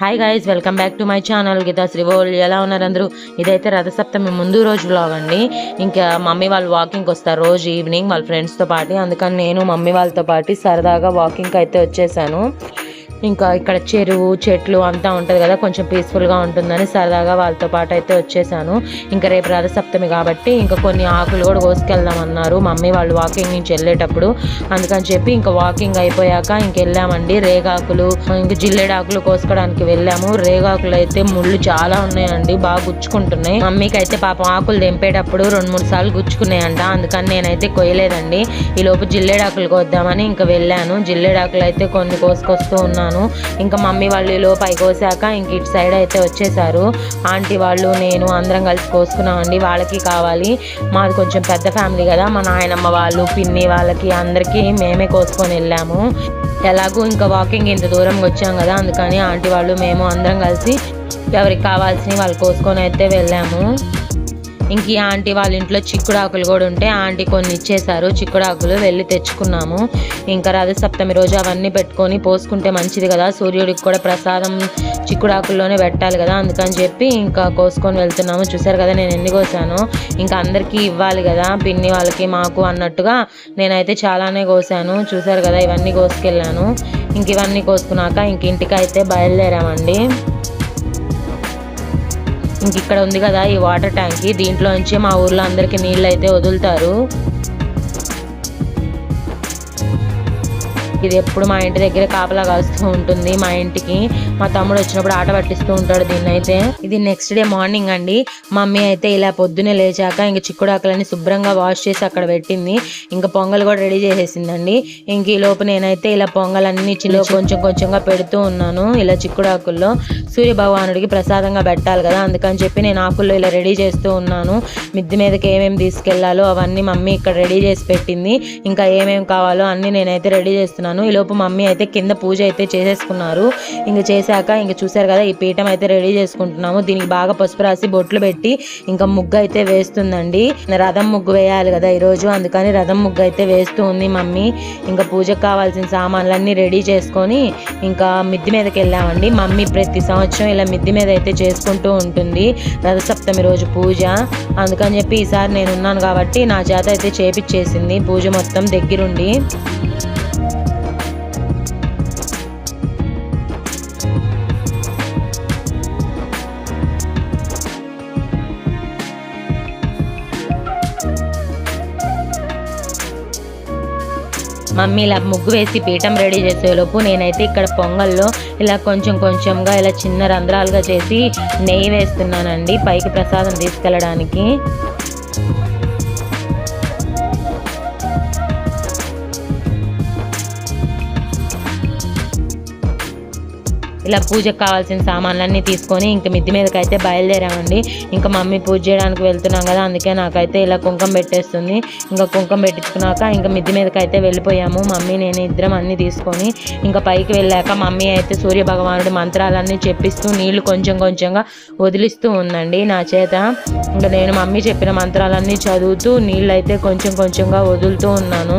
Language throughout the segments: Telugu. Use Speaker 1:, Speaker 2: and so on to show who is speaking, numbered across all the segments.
Speaker 1: Hi guys welcome back to my channel Geetha శ్రీవోల్ ఎలా ఉన్నారు అందరూ? ఇదైతే రథసప్తమి ముందు రోజు బ్లాగ్ అండి. ఇంకా మమ్మీ వాళ్ళు వాకింగ్కి వస్తారు రోజు ఈవినింగ్ వాళ్ళ ఫ్రెండ్స్తో పాటు. అందుకని నేను మమ్మీ వాళ్ళతో పాటు సరదాగా వాకింగ్కి అయితే వచ్చేసాను. ఇంకా ఇక్కడ చెరువు చెట్లు అంతా ఉంటుంది కదా కొంచెం పీస్ఫుల్గా ఉంటుందని సరదాగా వాళ్ళతో పాటు అయితే వచ్చేసాను. ఇంకా రేపు రథసప్తమి కాబట్టి ఇంకా కొన్ని ఆకులు కూడా కోసుకెళ్దాం అన్నారు మమ్మీ వాళ్ళు వాకింగ్ నుంచి వెళ్ళేటప్పుడు. అందుకని చెప్పి ఇంకా వాకింగ్ అయిపోయాక ఇంక వెళ్ళామండి. రేగాకులు ఇంకా జిల్లేడాకులు కోసుకోవడానికి వెళ్ళాము. రేగాకులు అయితే ముళ్ళు చాలా ఉన్నాయండి బాగా గుచ్చుకుంటున్నాయి. మమ్మీకి అయితే పాపం ఆకులు తెంపేటప్పుడు రెండు మూడు సార్లు గుచ్చుకున్నాయంట. అందుకని నేనైతే కొయ్యలేదండి. ఈ లోపు జిల్లేడాకులు కోద్దామని ఇంకా వెళ్ళాను. జిల్లేడాకులు అయితే కొన్ని కోసుకొస్తూ ఉన్నాను. ఇంకా మమ్మీ వాళ్ళు ఈ కోసాక ఇంక ఇటు సైడ్ అయితే వచ్చేసారు. ఆంటీ వాళ్ళు నేను అందరం కలిసి కోసుకున్నామండి వాళ్ళకి కావాలి. మాది కొంచెం పెద్ద ఫ్యామిలీ కదా. మా నాయనమ్మ వాళ్ళు పిన్ని వాళ్ళకి అందరికీ మేమే కోసుకొని వెళ్ళాము. ఎలాగో ఇంకా వాకింగ్ ఇంత దూరంగా వచ్చాం కదా. అందుకని ఆంటీ వాళ్ళు మేము అందరం కలిసి ఎవరికి కావాల్సినవి వాళ్ళు కోసుకొని అయితే వెళ్ళాము. ఇంక ఈ ఆంటీ వాళ్ళ ఇంట్లో చిక్కుడాకులు కూడా ఉంటే ఆంటీ కొన్ని ఇచ్చేశారు. చిక్కుడాకులు వెళ్ళి తెచ్చుకున్నాము. ఇంకా రథసప్తమి రోజు అవన్నీ పెట్టుకొని పోసుకుంటే మంచిది కదా. సూర్యుడికి కూడా ప్రసాదం చిక్కుడాకుల్లోనే పెట్టాలి కదా. అందుకని చెప్పి ఇంకా కోసుకొని వెళ్తున్నాము. చూసారు కదా నేను ఎన్ని కోసాను. ఇంకా అందరికీ ఇవ్వాలి కదా. పిన్ని వాళ్ళకి మాకు అన్నట్టుగా నేనైతే చాలానే కోసాను. చూసారు కదా ఇవన్నీ కోసుకెళ్ళాను. ఇంక ఇవన్నీ కోసుకున్నాక ఇంక ఇంటికి అయితే బయలుదేరామండి. ఇంక ఇక్కడ ఉంది కదా ఈ వాటర్ ట్యాంక్. దీంట్లో నుంచి మా ఊర్లో అందరికి నీళ్ళు అయితే వదులుతారు. ఇది ఎప్పుడు మా ఇంటి దగ్గర కాపలా కాస్తూ ఉంటుంది. మా ఇంటికి మా తమ్ముడు వచ్చినప్పుడు ఆట పట్టిస్తూ ఉంటాడు దీన్ని అయితే ఇది నెక్స్ట్ డే మార్నింగ్ అండి. మమ్మీ అయితే ఇలా పొద్దునే లేచాక ఇంక చిక్కుడాకులని శుభ్రంగా వాష్ చేసి అక్కడ పెట్టింది. ఇంకా పొంగల్ కూడా రెడీ చేసేసిందండి. ఇంక ఈ లోపు నేనైతే ఇలా పొంగలన్నీ చిన్న కొంచెం కొంచెంగా పెడుతూ ఉన్నాను. ఇలా చిక్కుడాకుల్లో సూర్య భగవానుడికి ప్రసాదంగా పెట్టాలి కదా. అందుకని చెప్పి నేను ఆకుల్లో ఇలా రెడీ చేస్తూ ఉన్నాను. మిద్ది మీదకి ఏమేమి తీసుకెళ్ళాలో అవన్నీ మమ్మీ ఇక్కడ రెడీ చేసి పెట్టింది. ఇంకా ఏమేమి కావాలో అన్ని నేనైతే రెడీ చేస్తున్నాను. ఈ ఈలోపు మమ్మీ అయితే కింద పూజ అయితే చేసేసుకున్నారు. ఇంక చేశాక ఇంక చూసారు కదా ఈ పీఠం అయితే రెడీ చేసుకుంటున్నాము. దీనికి బాగా పసుపు రాసి బొట్లు పెట్టి ఇంకా ముగ్గు అయితే వేస్తుందండి. రథం ముగ్గు వేయాలి కదా ఈరోజు అందుకని రథం ముగ్గు అయితే వేస్తూ ఉంది మమ్మీ. ఇంకా పూజకు కావాల్సిన సామాన్లన్నీ రెడీ చేసుకొని ఇంకా మిద్ది మీదకి వెళ్ళామండి. మమ్మీ ప్రతి సంవత్సరం ఇలా మిద్ది మీద అయితే చేసుకుంటూ ఉంటుంది. రథసప్తమి రోజు పూజ. అందుకని చెప్పి ఈసారి నేను ఉన్నాను కాబట్టి నా చేత అయితే చేపిచ్చేసింది. పూజ మొత్తం దగ్గరుండి. మమ్మీ ఇలా ముగ్గు వేసి పీఠం రెడీ చేసేలోపు నేనైతే ఇక్కడ పొంగల్లో ఇలా కొంచెం కొంచెంగా ఇలా చిన్న రంధ్రాలుగా చేసి నెయ్యి వేస్తున్నానండి పైకి ప్రసాదం తీసుకెళ్ళడానికి. ఇలా పూజకు కావాల్సిన సామాన్లన్నీ తీసుకొని ఇంక మిద్ది మీదకి అయితే బయలుదేరామండి. ఇంకా మమ్మీ పూజ చేయడానికి వెళ్తున్నాం కదా అందుకే నాకైతే ఇలా కుంకం పెట్టేస్తుంది. ఇంకా కుంకం పెట్టించుకున్నాక ఇంకా మిద్ది మీదకి అయితే వెళ్ళిపోయాము. మమ్మీ నేను ఇద్దరం అన్నీ తీసుకొని ఇంకా పైకి వెళ్ళాక మమ్మీ అయితే సూర్య భగవానుడి మంత్రాలన్నీ చెప్పిస్తూ నీళ్ళు కొంచెం కొంచెంగా వదిలిస్తూ ఉందండి నా చేత. ఇంకా నేను మమ్మీ చెప్పిన మంత్రాలన్నీ చదువుతూ నీళ్ళు అయితే కొంచెం కొంచెంగా వదులుతూ ఉన్నాను.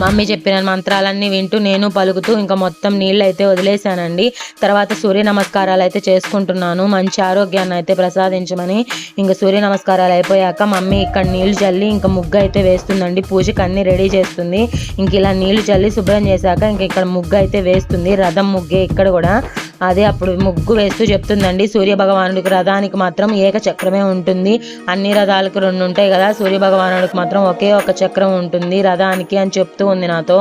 Speaker 1: మమ్మీ చెప్పిన మంత్రాలన్నీ వింటూ నేను పలుకుతూ ఇంకా మొత్తం నీళ్ళు అయితే వదిలేశానండి. తర్వాత సూర్య నమస్కారాలు అయితే చేసుకుంటున్నాను. మంచి ఆరోగ్యాన్ని అయితే ప్రసాదించమని ఇంకా సూర్య నమస్కారాలు అయిపోయాక మమ్మీ ఇక్కడ నీళ్ళు చల్లి ఇంకా ముగ్గు అయితే వేస్తుందండి. పూజకి అన్నీ రెడీ చేస్తుంది. ఇంక ఇలా నీళ్ళు చల్లి శుభ్రం చేశాక ఇంక ఇక్కడ ముగ్గు అయితే వేస్తుంది. రథం ముగ్గే ఇక్కడ కూడా. అదే అప్పుడు ముగ్గు వేస్తూ చెప్తుందండి సూర్య భగవానుడికి రథానికి మాత్రం ఏక చక్రమే ఉంటుంది. అన్ని రథాలకు రెండు ఉంటాయి కదా సూర్య భగవానుడికి మాత్రం ఒకే ఒక చక్రం ఉంటుంది రథానికి అని చెప్తూ ఉంది నాతో.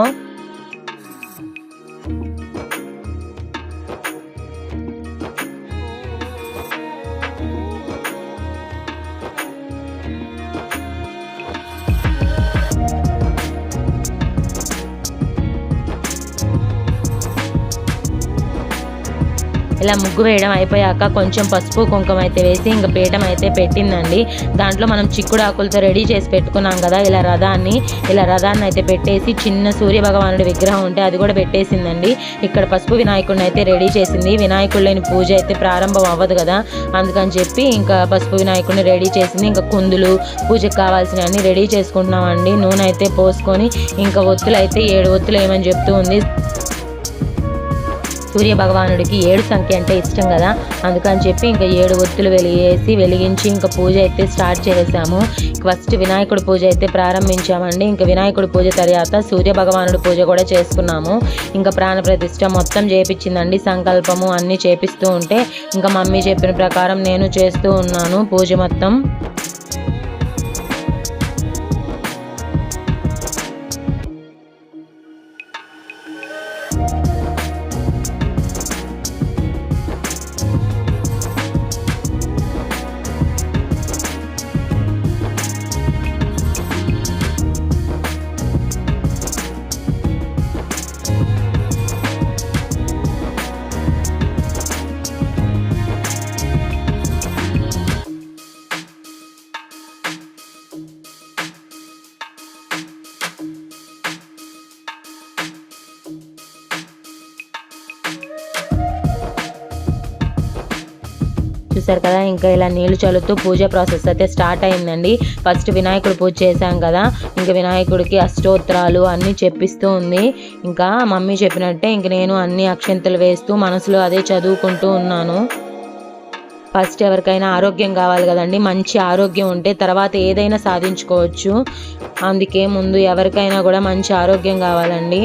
Speaker 1: ఇలా ముగ్గు వేయడం అయిపోయాక కొంచెం పసుపు కుంకుమ అయితే వేసి ఇంకా పీఠం అయితే పెట్టిందండి. దాంట్లో మనం చిక్కుడు ఆకులతో రెడీ చేసి పెట్టుకున్నాం కదా ఇలా రథాన్ని ఇలా రథాన్ని అయితే పెట్టేసి చిన్న సూర్య భగవానుడి విగ్రహం ఉంటే అది కూడా పెట్టేసిందండి. ఇక్కడ పసుపు వినాయకుడిని అయితే రెడీ చేసింది. వినాయకుడు లేని పూజ అయితే ప్రారంభం అవ్వదు కదా అందుకని చెప్పి ఇంకా పసుపు వినాయకుడిని రెడీ చేసింది. ఇంకా కుందులు పూజకు కావాల్సినవన్నీ రెడీ చేసుకుంటున్నామండి. నూనె అయితే పోసుకొని ఇంకా ఒత్తులు అయితే ఏడు ఒత్తులు ఏమని చెప్తూ ఉంది. సూర్య భగవానుడికి ఏడు సంఖ్య అంటే ఇష్టం కదా. అందుకని చెప్పి ఇంకా ఏడు ఒత్తులు వెలిగేసి వెలిగించి ఇంకా పూజ అయితే స్టార్ట్ చేసాము ఫస్ట్ వినాయకుడి పూజ అయితే ప్రారంభించామండి. ఇంకా వినాయకుడి పూజ తర్వాత సూర్య భగవానుడి పూజ కూడా చేసుకున్నాము. ఇంకా ప్రాణ ప్రతిష్ట మొత్తం చేపించిందండి. సంకల్పము అన్నీ చేపిస్తూ ఉంటే ఇంకా మమ్మీ చెప్పిన ప్రకారం నేను చేస్తూ ఉన్నాను పూజ మొత్తం. చూసారు కదా ఇంకా ఇలా నీళ్ళు చల్లుతూ పూజ ప్రాసెస్ అయితే స్టార్ట్ అయిందండి. ఫస్ట్ వినాయకుడు పూజ చేశాం కదా ఇంకా వినాయకుడికి అష్టోత్తరాలు అన్నీ చెప్పిస్తూ ఉంది. ఇంకా మమ్మీ చెప్పినట్టే ఇంక నేను అన్ని అక్షంతలు వేస్తూ మనసులో అదే చదువుకుంటూ ఉన్నాను. ఫస్ట్ ఎవరికైనా ఆరోగ్యం కావాలి కదండి మంచి ఆరోగ్యం ఉంటే తర్వాత ఏదైనా సాధించుకోవచ్చు. అందుకే ముందు ఎవరికైనా కూడా మంచి ఆరోగ్యం కావాలండి.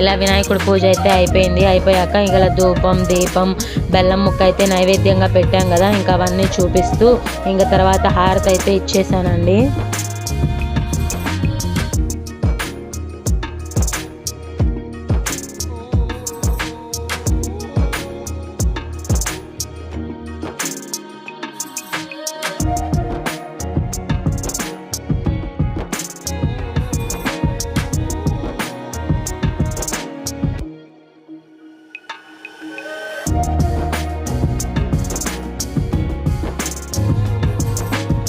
Speaker 1: ఇలా వినాయకుడి పూజ అయితే అయిపోయింది. అయిపోయాక ఇంకా ధూపం దీపం బెల్లం ముక్క అయితే నైవేద్యంగా పెట్టాం కదా. ఇంకా అవన్నీ చూపిస్తూ ఇంకా తర్వాత హారతి అయితే ఇచ్చేసానండి.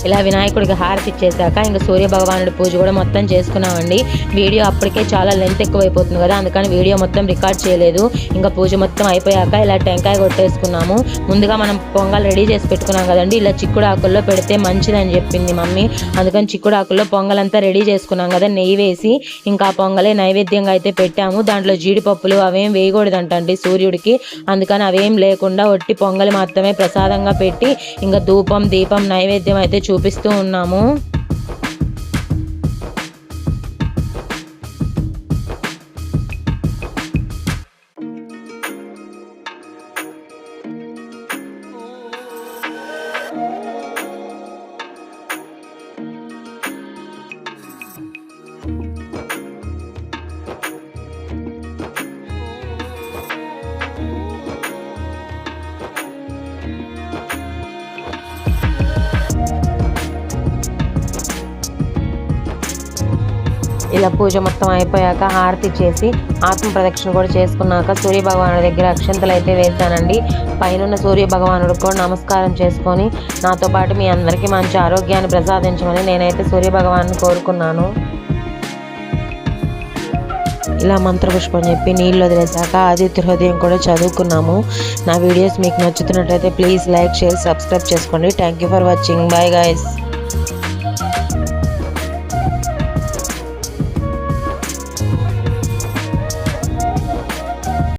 Speaker 1: ఇలా వినాయకుడికి హారతి ఇచ్చేసాక ఇంకా సూర్య భగవానుడి పూజ కూడా మొత్తం చేసుకున్నామండి. వీడియో అప్పటికే చాలా లెంత్ ఎక్కువైపోతుంది కదా అందుకని వీడియో మొత్తం రికార్డ్ చేయలేదు. ఇంకా పూజ మొత్తం అయిపోయాక ఇలా టెంకాయ కొట్టేసుకున్నాము. ముందుగా మనం పొంగల్ రెడీ చేసి పెట్టుకున్నాం కదండి ఇలా చిక్కుడు ఆకుల్లో పెడితే మంచిదని చెప్పింది మమ్మీ. అందుకని చిక్కుడు ఆకుల్లో పొంగల్ అంతా రెడీ చేసుకున్నాం కదా నెయ్యి వేసి ఇంకా పొంగలే నైవేద్యంగా అయితే పెట్టాము. దాంట్లో జీడిపప్పులు అవేం వేయకూడదంటండి సూర్యుడికి. అందుకని అవేం లేకుండా ఒట్టి పొంగలి మాత్రమే ప్రసాదంగా పెట్టి ఇంకా ధూపం దీపం నైవేద్యం అయితే చూపిస్తూ ఉన్నాము. ఇలా పూజ మొత్తం అయిపోయాక హారతి చేసి ఆత్మ ప్రదక్షిణ కూడా చేసుకున్నాక సూర్య భగవానుడి దగ్గర అక్షంతలు అయితే వేశానండి. పైన సూర్య భగవానుడు కూడా నమస్కారం చేసుకొని నాతో పాటు మీ అందరికీ మంచి ఆరోగ్యాన్ని ప్రసాదించమని నేనైతే సూర్య భగవాన్ని కోరుకున్నాను. ఇలా మంత్రపుష్పం చెప్పి నీళ్ళు వదిలేసాక ఆదిత్య హృదయం కూడా చదువుకున్నాము. నా వీడియోస్ మీకు నచ్చుతున్నట్లయితే ప్లీజ్ లైక్ షేర్ సబ్స్క్రైబ్ చేసుకోండి. Thank you for watching. Bye guys.